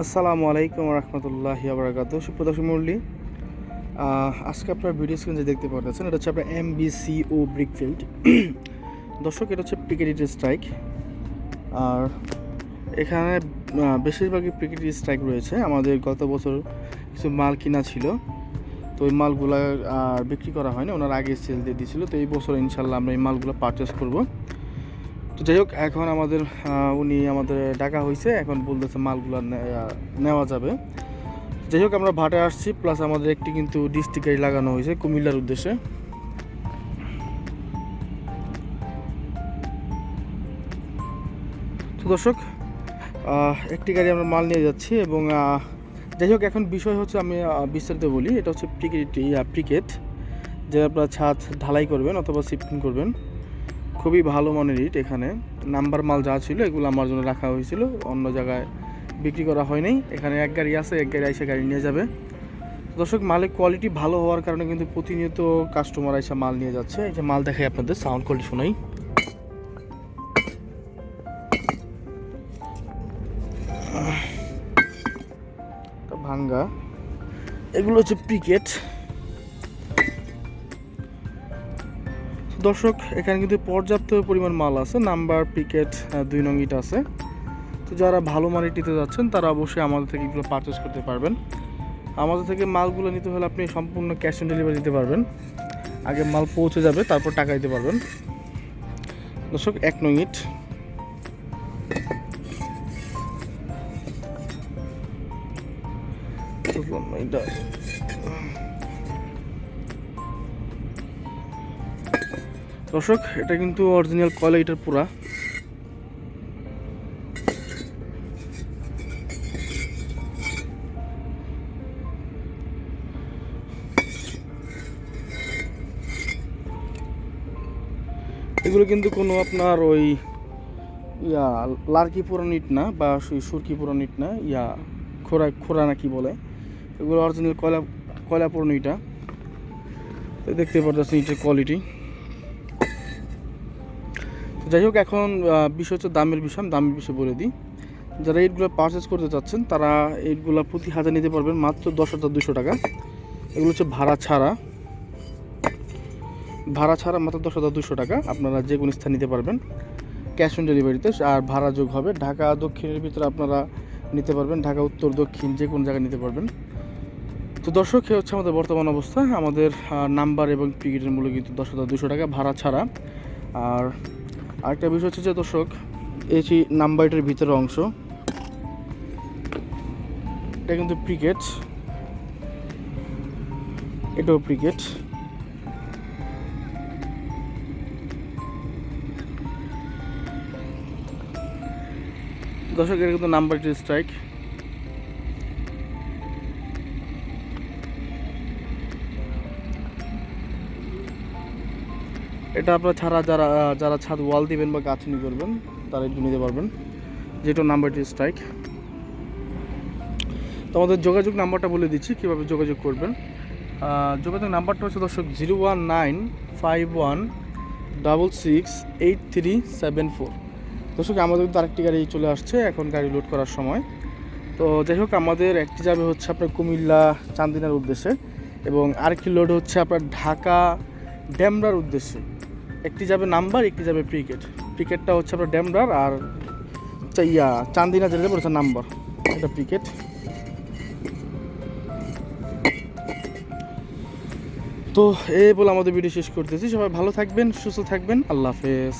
আসসালামু আলাইকুম রহমতুল্লাহ আবরাকাত সুপ্রদর্শক মুরলি আজকে আপনার ভিডিও স্ক্রিন যে দেখতে পাচ্ছেন এটা হচ্ছে আপনার এম বিসি ও ব্রিকফিল্ড দর্শক, এটা হচ্ছে পিকেটিভ স্ট্রাইক আর এখানে বেশিরভাগই পিকেটিভ স্ট্রাইক রয়েছে। আমাদের গত বছর কিছু মাল কিনা ছিল, তো ওই মালগুলো আর বিক্রি করা হয়নি। ওনার আগে সেল দিয়ে দিয়েছিল, তো এই বছর ইনশাল্লাহ আমরা এই মালগুলো পারচেস করব। যাই হোক, এখন আমাদের উনি আমাদের ডাকা হয়েছে এখন বলতেছে মালগুলো নেওয়া যাবে। যাই হোক, আমরা ভাটে আসছি প্লাস আমাদের একটি কিন্তু ডিস্ট্রিক্ট গাড়ি লাগানো হয়েছে কুমিল্লার উদ্দেশ্যে। তো দর্শক একটি গাড়ি আমরা মাল নিয়ে যাচ্ছি এবং যাই হোক, এখন বিষয় হচ্ছে আমি বিস্তারিত বলি। এটা হচ্ছে প্রিকেট প্রিকেট যে আপনারা ছাদ ঢালাই করবেন অথবা শিফটিং করবেন। খুবই ভালো মানের ইট এখানে। নাম্বার মাল যা ছিল এগুলো আমার জন্য রাখা হয়েছিল। অন্য জায়গায় বিক্রি করা হয়নি। এখানে এক গাড়ি আছে, এক গাড়ি এসে গাড়ি নিয়ে যাবে। দর্শক, মালের কোয়ালিটি ভালো হওয়ার কারণে কিন্তু প্রতিনিয়ত কাস্টমার এসে মাল নিয়ে যাচ্ছে। এই যে মাল দেখাই আপনাদের সাউন্ড কোয়ালিটি শোনাই। ভাঙ্গা। এগুলো হচ্ছে প্রিকেট দর্শক, এখানে কিন্তু পর্যাপ্ত পরিমাণ মাল আছে। নাম্বার, পিকেট দুই নং ইট আছে। তো যারা ভালো মালিটিতে যাচ্ছেন, তারা অবশ্যই আমাদের থেকে এগুলো পারচেস করতে পারবেন। আমাদের থেকে মালগুলো নিতে হলে আপনি সম্পূর্ণ ক্যাশ অন ডেলিভারি দিতে পারবেন। আগে মাল পৌঁছে যাবে, তারপর টাকা দিতে পারবেন। দর্শক, এক নং ইট। এটা দর্শক, এটা কিন্তু অরিজিনাল কয়লা এটার পুরা। এগুলো কিন্তু কোনো আপনার ওই ইয়া, লার্কি পুরানো ইট না, বা সুরকি পুরানো ইট না, ইয়া, খোরা খোরা না কি বলে। এগুলো অরিজিনাল কয়লা কয়লা পুরানো ইটা দেখতে পাচ্ছেন ইটের কোয়ালিটি যাই হোক, এখন বিষয় হচ্ছে দামের বিষয়, আমি দামের বিষয় বলে দিই। যারা এইটগুলো পারচেস করতে চাচ্ছেন, তারা এইটগুলো প্রতি হাজার নিতে পারবেন মাত্র দশ হাজার দুশো টাকা। এগুলো হচ্ছে ভাড়া ছাড়া। ভাড়া ছাড়া মাত্র দশ হাজার দুশো টাকা। আপনারা যে কোনো স্থান নিতে পারবেন। ক্যাশ অন ডেলিভারিতে আর ভাড়া যোগ হবে। ঢাকা দক্ষিণের ভিতরে আপনারা নিতে পারবেন। ঢাকা উত্তর দক্ষিণ যে কোনো জায়গায় নিতে পারবেন। তো দর্শক, এ হচ্ছে আমাদের বর্তমান অবস্থা। আমাদের নাম্বার এবং টিকিটের মূল্য কিন্তু দশ হাজার দুশো টাকা, ভাড়া ছাড়া। আর আরেকটা বিষয় হচ্ছে যে দর্শক এসি নাম্বারটির নাম্বারটার ভিতরের অংশ। এটা কিন্তু ক্রিকেট এটাও ক্রিকেট দর্শক, এটা কিন্তু নাম্বার স্ট্রাইক এটা আপনার ছাড়া যারা যারা ছাদ ওয়াল দিবেন বা গাঁথনি করবেন, তারা একটু নিতে পারবেন। যেটা নাম্বারটি স্ট্রাইক তো আমাদের যোগাযোগ নাম্বারটা বলে দিচ্ছি, কীভাবে যোগাযোগ করবেন। যোগাযোগ নাম্বারটা হচ্ছে দর্শক zero one nine five one double six eight three seven four. দর্শক, আমাদের কিন্তু আরেকটি গাড়ি চলে আসছে, এখন গাড়ি লোড করার সময়। তো যাই হোক, আমাদের একটি যাবে হচ্ছে আপনার কুমিল্লা চান্দিনার উদ্দেশ্যে এবং আরেকটি লোড হচ্ছে আপনার ঢাকা ড্যামরার উদ্দেশ্যে। একটি যাবে নাম্বার, একটি যাবে ক্রিকেট ক্রিকেটটা হচ্ছে আপনার ড্যামডার আর ইয়া, চান্দিনা যেটা যাবে হচ্ছে নাম্বার। এটা ক্রিকেট তো এই বলে আমাদের ভিডিও শেষ করতেছি। সবাই ভালো থাকবেন, সুস্থ থাকবেন। আল্লাহ হাফেজ।